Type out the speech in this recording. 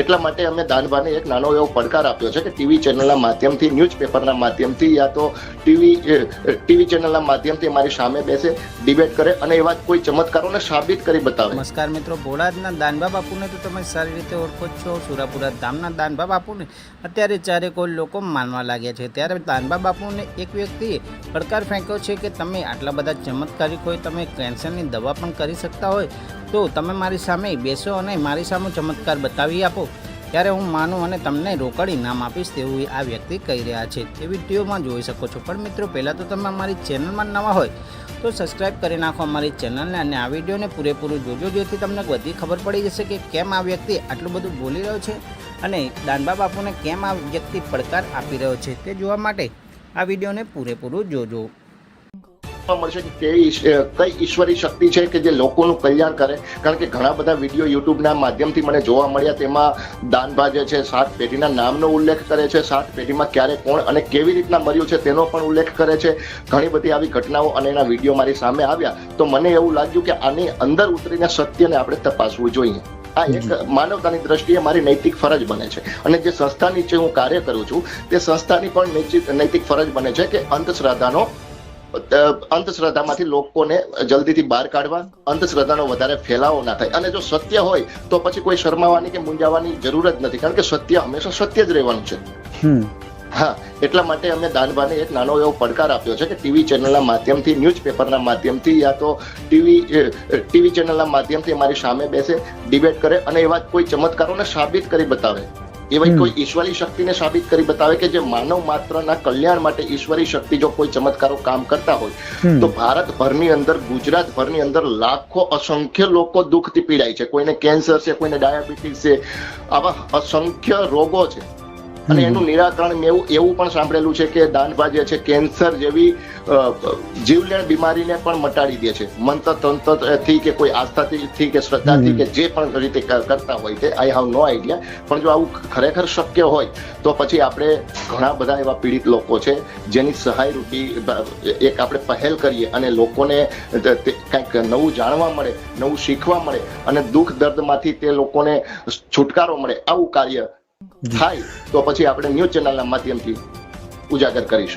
એટલા માટે અમે દાનભાને એક નાનો એવો પડકાર આપ્યો છે કે ટીવી ચેનલના માધ્યમથી ન્યૂઝપેપરના માધ્યમથી યા તો ટીવી ટીવી ચેનલના માધ્યમથી મારી સામે બેસે ડિબેટ કરે અને એવા કોઈ ચમત્કારોને સાબિત કરી બતાવે. નમસ્કાર મિત્રો ભોળાજના દાનબા બાપુને તો તમે સારી રીતે ઓળખો છો. સુરાપુરા ધામના દાનબા બાપુને અત્યારે ચારે કોઈ લોકો માનવા લાગ્યા છે, ત્યારે દાનબા બાપુને એક વ્યક્તિએ પડકાર ફેંક્યો છે કે તમે આટલા બધા ચમત્કારી હોય, તમે કેન્સરની દવા પણ કરી શકતા હોય તો તમે મારી સામે બેસો અને મારી સામે ચમત્કાર બતાવી આપો. ત્યારે હું માનું અને તમને રોકડ ઇનામ આપીશ તેવું આ વ્યક્તિ કહી રહ્યા છે. તે વિડીયોમાં જોઈ શકો છો. પણ મિત્રો, પહેલાં તો તમે અમારી ચેનલમાં નવા હોય, તો સબસ્ક્રાઇબ કરી નાખો અમારી ચેનલને અને આ વિડીયોને પૂરેપૂરું જોજો, જેથી તમને બધી ખબર પડી જશે કે કેમ આ વ્યક્તિ આટલું બધું બોલી રહ્યો છે અને દાનબા બાપુને કેમ આ વ્યક્તિ પડકાર આપી રહ્યો છે તે જોવા માટે આ વિડીયોને પૂરેપૂરું જોજો. મળશે કે કેવી કઈ ઈશ્વરી શક્તિ છે કે જે લોકોનું કલ્યાણ કરે? કારણ કે ઘણા બધા વીડિયો યુટ્યુબના માધ્યમથી મને જોવા મળ્યા. તેમાં દાનભા જે છે સાત પેઢીના નામનો ઉલ્લેખ કરે છે સાત પેઢીમાં ક્યારે કોણ અને કેવી રીતના મર્યું છે તેનો પણ ઉલ્લેખ કરે છે. ઘણી બધી આવી ઘટનાઓ અને એના વીડિયો મારી સામે આવ્યા. તો મને એવું લાગ્યું કે આની અંદર ઉતરીને સત્યને આપણે તપાસવું જોઈએ. આ એક માનવતાની દ્રષ્ટિએ મારી નૈતિક ફરજ બને છે. અને જે સંસ્થા નીચે હું કાર્ય કરું છું તે સંસ્થાની પણ નૈતિક નૈતિક ફરજ બને છે કે અંધશ્રદ્ધાનો અંધશ્રદ્ધામાંથી લોકોને જલ્દીથી બહાર કાઢવા અંધશ્રદ્ધાનો વધારે ફેલાવો ના થાય. અને જો સત્ય હોય તો પછી કોઈ શરમાવાની કે મૂંઝાવાની જરૂર જ નથી કારણ કે સત્ય હંમેશા સત્ય જ રહેવાનું છે. હા એટલા માટે અમે દાનભાને એક નાનો એવો પડકાર આપ્યો છે કે ટીવી ચેનલના માધ્યમથી ન્યૂઝપેપરના માધ્યમથી યા તો ટીવી ટીવી ચેનલના માધ્યમથી મારી સામે બેસે ડિબેટ કરે અને એવા કોઈ ચમત્કારોને સાબિત કરી બતાવે. એવા. કોઈ ઈશ્વરી શક્તિને સાબિત કરી બતાવે કે જે માનવ માત્રના કલ્યાણ માટે ઈશ્વરી શક્તિ જો કોઈ ચમત્કારો કામ કરતા હોય. તો ભારતભરની અંદર ગુજરાતભરની અંદર લાખો અસંખ્ય લોકો દુઃખથી પીડાય છે કોઈને કેન્સર છે કોઈને ડાયાબિટીસ છે આવા અસંખ્ય રોગો છે અને એનું નિરાકરણ મેં એવું પણ સાંભળેલું છે કે દાનભા જે છે કેન્સર જેવી જીવલેણ બીમારીને પણ મટાડી દે છે. મંત્ર તંત્રથી કે કોઈ આસ્થાથી કે શ્રદ્ધાથી કે જે પણ રીતે કરતા હોય તે આઈ હાવ નો આઈડિયા પણ જો આવું ખરેખર શક્ય હોય તો પછી આપણે ઘણા બધા એવા પીડિત લોકો છે જેની સહાય રૂપી એક આપણે પહેલ કરીએ અને લોકોને કંઈક નવું જાણવા મળે નવું શીખવા મળે અને દુઃખ દર્દમાંથી તે લોકોને છુટકારો મળે આવું કાર્ય થાય તો પછી આપણે ન્યૂઝ ચેનલના માધ્યમથી ઉજાગર કરીશું.